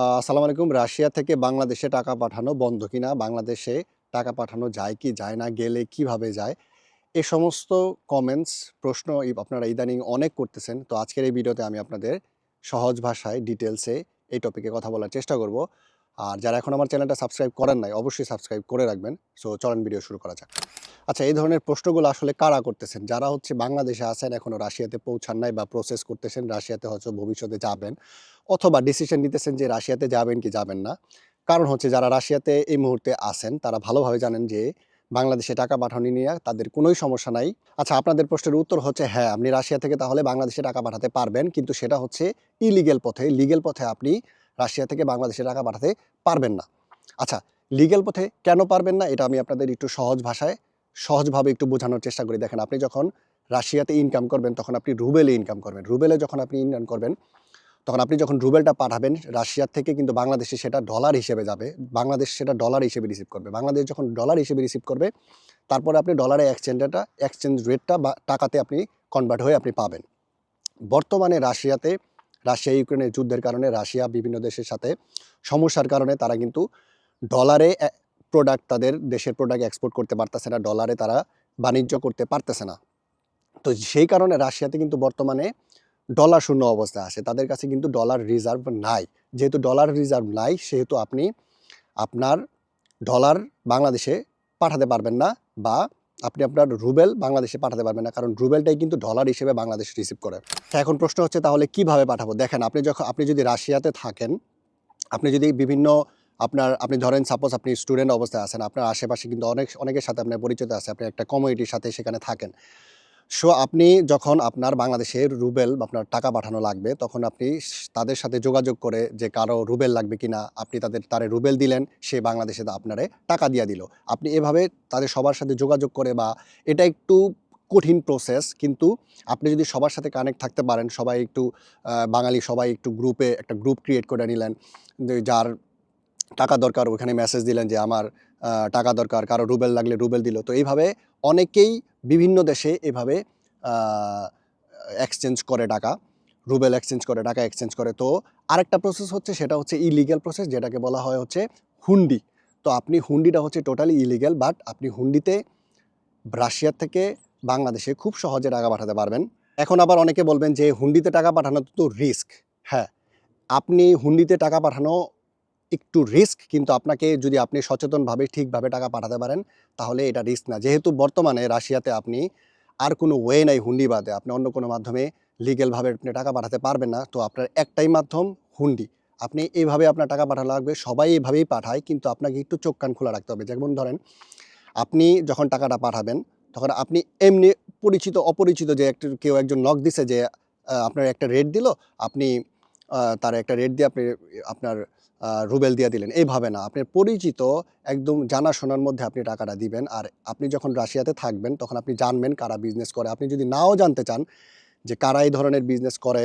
আসসালামু আলাইকুম। রাশিয়া থেকে বাংলাদেশে টাকা পাঠানো বন্ধ কিনা? বাংলাদেশে টাকা পাঠানো যায় কি যায় না? গেলে কীভাবে যায়? এ সমস্ত কমেন্টস প্রশ্ন আপনারা ইদানিং অনেক করতেছেন। তো আজকের এই ভিডিওতে আমি আপনাদের সহজ ভাষায় ডিটেলসে এই টপিকে কথা বলার চেষ্টা করব। আর যারা এখন আমার চ্যানেলটা সাবস্ক্রাইব করেন নাই, অবশ্যই সাবস্ক্রাইব করে রাখবেন। সো চলেন ভিডিও শুরু করা যাক। আচ্ছা এই ধরনের প্রশ্নগুলো আসলে কারা করতেছেন? যারা হচ্ছে বাংলাদেশে আছেন এখনও রাশিয়াতে পৌঁছান নাই বা প্রসেস করতেছেন, রাশিয়াতে হয়তো ভবিষ্যতে যাবেন অথবা ডিসিশন নিতেছেন যে রাশিয়াতে যাবেন কি যাবেন না। কারণ হচ্ছে যারা রাশিয়াতে এই মুহূর্তে আছেন, তারা ভালোভাবে জানেন যে বাংলাদেশে টাকা পাঠানো নিয়ে তাদের কোনোই সমস্যা নাই। আচ্ছা আপনাদের প্রশ্নের উত্তর হচ্ছে হ্যাঁ আপনি রাশিয়া থেকে তাহলে বাংলাদেশে টাকা পাঠাতে পারবেন, কিন্তু সেটা হচ্ছে ইলিগেল পথে। লিগেল পথে আপনি রাশিয়া থেকে বাংলাদেশে টাকা পাঠাতে পারবেন না। আচ্ছা লিগেল পথে কেন পারবেন না? এটা আমি আপনাদের একটু সহজ ভাষায় সহজভাবে একটু বোঝানোর চেষ্টা করি। দেখেন, আপনি যখন রাশিয়াতে ইনকাম করবেন, তখন আপনি রুবেলে ইনকাম করবেন। রুবেলে যখন আপনি ইনকাম করবেন, তখন আপনি যখন রুবেলটা পাঠাবেন, রাশিয়ার থেকে কিন্তু বাংলাদেশে সেটা ডলার হিসেবে যাবে। বাংলাদেশ সেটা ডলার হিসেবে রিসিভ করবে। বাংলাদেশ যখন ডলার হিসেবে রিসিভ করবে, তারপরে আপনি ডলারে এক্সচেঞ্জটা এক্সচেঞ্জ রেটটা বা টাকাতে আপনি কনভার্ট হয়ে আপনি পাবেন। বর্তমানে রাশিয়াতে, রাশিয়া ইউক্রেনের যুদ্ধের কারণে রাশিয়া বিভিন্ন দেশের সাথে সমস্যার কারণে তারা কিন্তু ডলারে প্রোডাক্ট তাদের দেশের প্রোডাক্ট এক্সপোর্ট করতে পারতেছে না ডলারে তারা বাণিজ্য করতে পারতেছে না। তো সেই কারণে রাশিয়াতে কিন্তু বর্তমানে ডলার শূন্য অবস্থায় আছে। তাদের কাছে কিন্তু ডলার রিজার্ভ নাই। যেহেতু ডলার রিজার্ভ নাই, সেহেতু আপনি আপনার ডলার বাংলাদেশে পাঠাতে পারবেন না বা আপনি আপনার রুবেল বাংলাদেশে পাঠাতে পারবেন না, কারণ রুবেলটাই কিন্তু ডলার হিসেবে বাংলাদেশ রিসিভ করে। এখন প্রশ্ন হচ্ছে তাহলে কীভাবে পাঠাবো? দেখেন, আপনি যখন আপনি যদি রাশিয়াতে থাকেন, আপনি যদি বিভিন্ন আপনার, আপনি ধরেন সাপোজ আপনি স্টুডেন্ট অবস্থায় আছেন, আপনার আশেপাশে কিন্তু অনেক, অনেকের সাথে আপনার পরিচিত আছে, আপনি একটা কমিউনিটির সাথে সেখানে থাকেন। সো আপনি যখন আপনার বাংলাদেশের রুবেল আপনার টাকা পাঠানো লাগবে, তখন আপনি তাদের সাথে যোগাযোগ করে যে কারও রুবেল লাগবে কি না আপনি তাদের, তারে রুবেল দিলেন, সে বাংলাদেশে আপনারে টাকা দিয়া দিল। আপনি এভাবে তাদের সবার সাথে যোগাযোগ করে বা এটা একটু কঠিন প্রসেস কিন্তু আপনি যদি সবার সাথে কানেক্ট থাকতে পারেন, সবাই একটু বাঙালি সবাই একটু গ্রুপে একটা গ্রুপ ক্রিয়েট করে নিলেন যার টাকা দরকার, ওখানে মেসেজ দিলেন যে আমার টাকা দরকার, কারও রুবেল লাগলে রুবেল দিল। তো এইভাবে অনেকেই বিভিন্ন দেশে এভাবে এক্সচেঞ্জ করে টাকা, রুবেল এক্সচেঞ্জ করে, টাকা এক্সচেঞ্জ করে। তো আরেকটা প্রসেস হচ্ছে, সেটা হচ্ছে ইলিগ্যাল প্রসেস যেটাকে বলা হয় হচ্ছে হুন্ডি। তো আপনি হুন্ডিটা হচ্ছে টোটালি ইলিগ্যাল বাট আপনি হুন্ডিতে রাশিয়ার থেকে বাংলাদেশে খুব সহজে টাকা পাঠাতে পারবেন। এখন আবার অনেকে বলবেন যে হুন্ডিতে টাকা পাঠানো তো রিস্ক হ্যাঁ। আপনি হুন্ডিতে টাকা পাঠানো একটু রিস্ক কিন্তু আপনাকে যদি আপনি সচেতনভাবে ঠিকভাবে টাকা পাঠাতে পারেন, তাহলে এটা রিস্ক না। যেহেতু বর্তমানে রাশিয়াতে আপনি আর কোনো ওয়ে নাই হুন্ডি বাদে, আপনি অন্য কোনো মাধ্যমে লিগেলভাবে আপনি টাকা পাঠাতে পারবেন না, তো আপনার একটাই মাধ্যম হুন্ডি। আপনি এইভাবে আপনার টাকা পাঠানো লাগবে, সবাই এইভাবেই পাঠায়, কিন্তু আপনাকে একটু চোখ কান খোলা রাখতে হবে। যেমন ধরেন, আপনি যখন টাকাটা পাঠাবেন, তখন আপনি এমনি পরিচিত, অপরিচিত যে একটা কেউ একজন নক দিছে যে আপনার একটা রেট দিল, আপনি তার একটা রেট দিয়ে আপনি, আপনার রুবেল দিয়ে দিলেন। এইভাবে না আপনার পরিচিত একদম জানাশোনার মধ্যে আপনি টাকাটা দিবেন। আর আপনি যখন রাশিয়াতে থাকবেন, তখন আপনি জানবেন কারা বিজনেস করে। আপনি যদি নাও জানতে চান যে কারা এই ধরনের বিজনেস করে,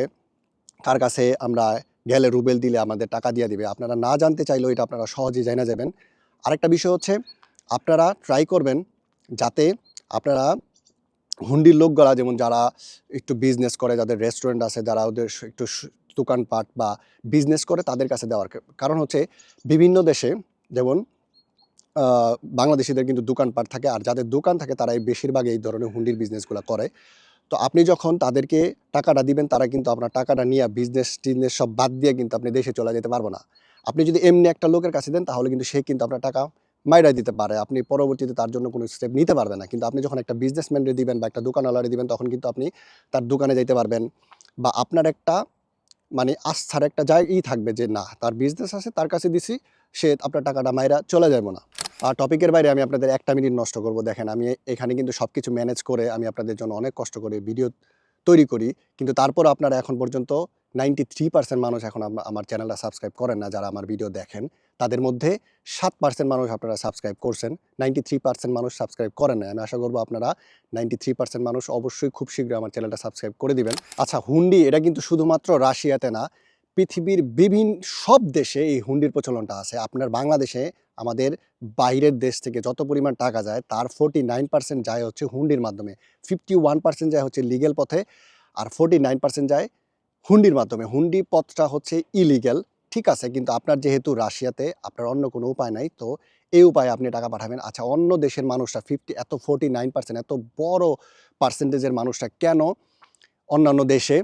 কার কাছে আমরা গেলে রুবেল দিলে আমাদের টাকা দিয়ে দিবে, আপনারা না জানতে চাইলেও এটা আপনারা সহজেই জেনে যাবেন। আরেকটা বিষয় হচ্ছে, আপনারা ট্রাই করবেন যাতে আপনারা হুন্ডির লোকগুলা, যেমন যারা একটু বিজনেস করে, যাদের রেস্টুরেন্ট আছে, যারা ওদের একটু দোকানপাট বা বিজনেস করে তাদের কাছে দেওয়ার কারণ হচ্ছে বিভিন্ন দেশে যেমন বাংলাদেশিদের কিন্তু দোকানপাট থাকে আর যাদের দোকান থাকে তারা এই বেশিরভাগ এই ধরনের হুন্ডির বিজনেসগুলো করে। তো আপনি যখন তাদেরকে টাকাটা দিবেন, তারা কিন্তু আপনার টাকাটা নিয়ে বিজনেস টিজনেস সব বাদ দিয়ে কিন্তু আপনি দেশে চলে যেতে পারব না। আপনি যদি এমনি একটা লোকের কাছে দেন, তাহলে কিন্তু সে কিন্তু আপনার টাকা মাইরা দিতে পারে। আপনি পরবর্তীতে তার জন্য কোনো স্টেপ নিতে পারবেন না। কিন্তু আপনি যখন একটা বিজনেসম্যানরে দিবেন বা একটা দোকানওয়ালারে দিবেন, তখন কিন্তু আপনি তার দোকানে যাইতে পারবেন বা আপনার একটা মানে আস্থার একটা জায়গাই থাকবে যে না, তার বিজনেস আছে, তার কাছে দিছি, সে আপনার টাকাটা মাইরা চলে যাব না। আর টপিকের বাইরে আমি আপনাদের একটা মিনিট নষ্ট করব। দেখেন, আমি এখানে কিন্তু সব কিছু ম্যানেজ করে আমি আপনাদের জন্য অনেক কষ্ট করে ভিডিও তৈরি করি। কিন্তু তারপর আপনারা এখন পর্যন্ত নাইনটি থ্রি পার্সেন্ট মানুষ এখন আমার চ্যানেলটা সাবস্ক্রাইব করেন না, যারা আমার ভিডিও দেখেন, তাদের মধ্যে সাত পার্সেন্ট মানুষ আপনারা সাবস্ক্রাইব করছেন নাইনটি থ্রি পার্সেন্ট মানুষ সাবস্ক্রাইব করেন না আমি আশা করব আপনারা নাইনটি থ্রি পার্সেন্ট মানুষ অবশ্যই খুব শীঘ্রই আমার চ্যানেলটা সাবস্ক্রাইব করে দিবেন। আচ্ছা হুন্ডি, এটা কিন্তু শুধুমাত্র রাশিয়াতে না, পৃথিবীর বিভিন্ন, সব দেশে এই হুন্ডির প্রচলনটা আছে। আপনার বাংলাদেশে, আমাদের বাইরের দেশ থেকে যত পরিমাণ টাকা যায়, তার ফোর্টি নাইন পার্সেন্ট যায় হচ্ছে হুন্ডির মাধ্যমে ফিফটি ওয়ান পার্সেন্ট যায় হচ্ছে লিগেল পথে, আর ফোর্টি নাইন পার্সেন্ট যায় হুন্ডির মাধ্যমে। হুন্ডি পথটা হচ্ছে ইলিগ্যাল ঠিক আছে? কিন্তু আপনার যেহেতু রাশিয়াতে, আপনার অন্য কোনো উপায় নাই, তো এই উপায়ে আপনি টাকা পাঠাবেন। আচ্ছা অন্য দেশের মানুষরা ফিফটি এত ফোর্টি নাইন পার্সেন্ট এত বড় পার্সেন্টেজের মানুষরা কেন অন্যান্য দেশে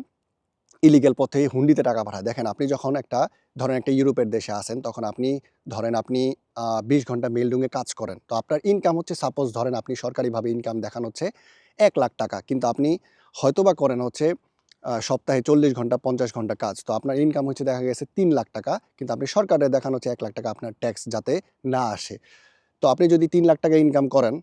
ইলিগেল পথে হুন্ডিতে টাকা পাঠায়? দেখেন, আপনি যখন একটা, ধরেন একটা ইউরোপের দেশে আসেন তখন আপনি, ধরেন আপনি বিশ ঘণ্টা মেলডুঙে কাজ করেন। তো আপনার ইনকাম হচ্ছে সাপোজ ধরেন আপনি সরকারিভাবে ইনকাম দেখানো হচ্ছে এক লাখ টাকা, কিন্তু আপনি হয়তোবা করেন হচ্ছে সপ্তাহে চল্লিশ ঘণ্টা, পঞ্চাশ ঘণ্টা কাজ। তো আপনার ইনকাম হচ্ছে দেখা গেছে তিন লাখ টাকা, কিন্তু আপনি সরকারে দেখানো হচ্ছে এক লাখ টাকা আপনার ট্যাক্স যাতে না আসে। তো আপনি যদি তিন লাখ টাকা ইনকাম করেন,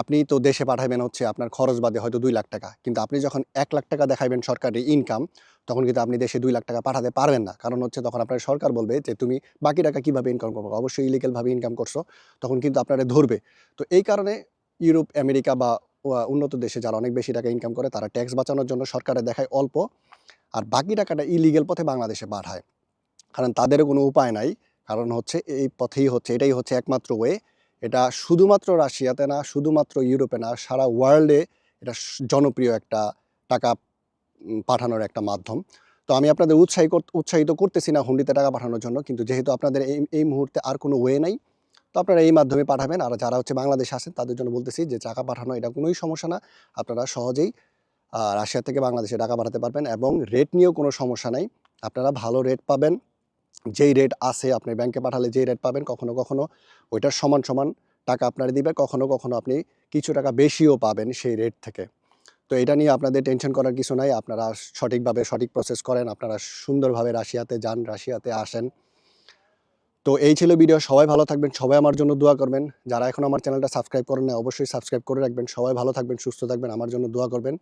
আপনি তো দেশে পাঠাবেন হচ্ছে আপনার খরচ বাদে হয়তো দুই লাখ টাকা। কিন্তু আপনি যখন এক লাখ টাকা দেখাবেন সরকারি ইনকাম তখন কিন্তু আপনি দেশে দুই লাখ টাকা পাঠাতে পারবেন না। কারণ হচ্ছে তখন আপনার সরকার বলবে যে, তুমি বাকি টাকা কীভাবে ইনকাম করব? অবশ্যই ইলিগেলভাবে ইনকাম করছ, তখন কিন্তু আপনারা ধরবে। তো এই কারণে ইউরোপ, আমেরিকা বা উন্নত দেশে যারা অনেক বেশি টাকা ইনকাম করে, তারা ট্যাক্স বাঁচানোর জন্য সরকারে দেখায় অল্প, আর বাকি টাকাটা ইলিগেল পথে বাংলাদেশে পাঠায়। কারণ তাদেরও কোনো উপায় নাই, কারণ হচ্ছে এই পথেই হচ্ছে, এটাই হচ্ছে একমাত্র ওয়ে এটা শুধুমাত্র রাশিয়াতে না, শুধুমাত্র ইউরোপে না, সারা ওয়ার্ল্ডে এটা জনপ্রিয় একটা টাকা পাঠানোর একটা মাধ্যম। তো আমি আপনাদের উৎসাহী উৎসাহিত করতেছি না হুন্ডিতে টাকা পাঠানোর জন্য, কিন্তু যেহেতু আপনাদের এই এই মুহূর্তে আর কোনো ওয়ে নাই তো আপনারা এই মাধ্যমে পাঠাবেন। আর যারা হচ্ছে বাংলাদেশে আসেন তাদের জন্য বলতেছি যে টাকা পাঠানো এটা কোনোই সমস্যা না। আপনারা সহজেই রাশিয়া থেকে বাংলাদেশে টাকা পাঠাতে পারবেন এবং রেট নিয়েও কোনো সমস্যা নাই। আপনারা ভালো রেট পাবেন। যেই রেট আছে আপনি ব্যাংকে পাঠালে যেই রেট পাবেন, কখনো কখনো ওইটার সমান সমান টাকা আপনারা দিবে কখনো কখনো আপনি কিছু টাকা বেশিও পাবেন সেই রেট থেকে। তো এটা নিয়ে আপনাদের টেনশন করার কিছু নাই। আপনারা সঠিকভাবে সঠিক প্রসেস করেন। আপনারা সুন্দরভাবে রাশিয়াতে যান, রাশিয়াতে আসেন। তো এই ছিল ভিডিও সবাই ভালো থাকবেন, সবাই আমার জন্য দোয়া করবেন। যারা এখন আমার চ্যানেলটা সাবস্ক্রাইব করেন না অবশ্যই সাবস্ক্রাইব করে রাখবেন। সবাই ভালো থাকবেন, সুস্থ থাকবেন, আমার জন্য দোয়া করবেন।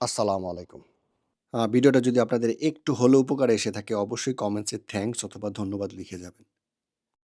আসসালামু আলাইকুম। ভিডিওটা যদি আপনাদের একটু হলেও উপকারে এসে থাকে, অবশ্যই কমেন্টসে থ্যাংকস অথবা ধন্যবাদ লিখে যাবেন।